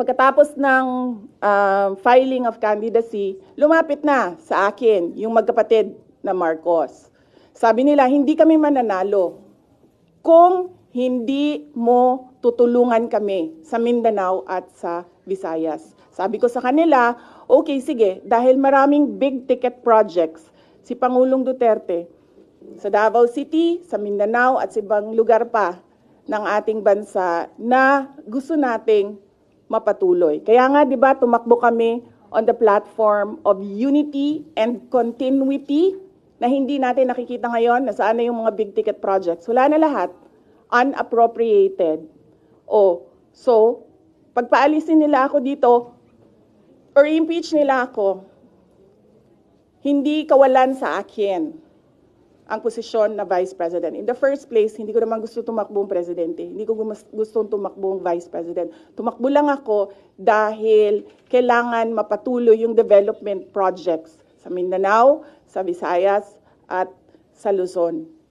pagkatapos ng ah, filing of candidacy, lumapit na sa akin yung magkapatid na Marcos. Sabi nila, hindi kami mananalo kung hindi mo tutulungan kami sa Mindanao at sa Visayas. Sabi ko sa kanila, okay, sige, dahil maraming big ticket projects si Pangulong Duterte sa Davao City, sa Mindanao at sa ibang lugar pa ng ating bansa na gusto nating mapatuloy. Kaya nga 'di ba tumakbo kami on the platform of unity and continuity na hindi natin nakikita ngayon na saan na yung mga big ticket projects. Wala na lahat. Unappropriated. O, so, pagpaalisin nila ako dito, or impeach nila ako, hindi kawalan sa akin ang posisyon na Vice President. In the first place, hindi ko naman gusto tumakbong presidente. Hindi ko gustong tumakbong Vice President. Tumakbo lang ako dahil kailangan mapatuloy yung development projects sa Mindanao, sa Visayas, at sa Luzon.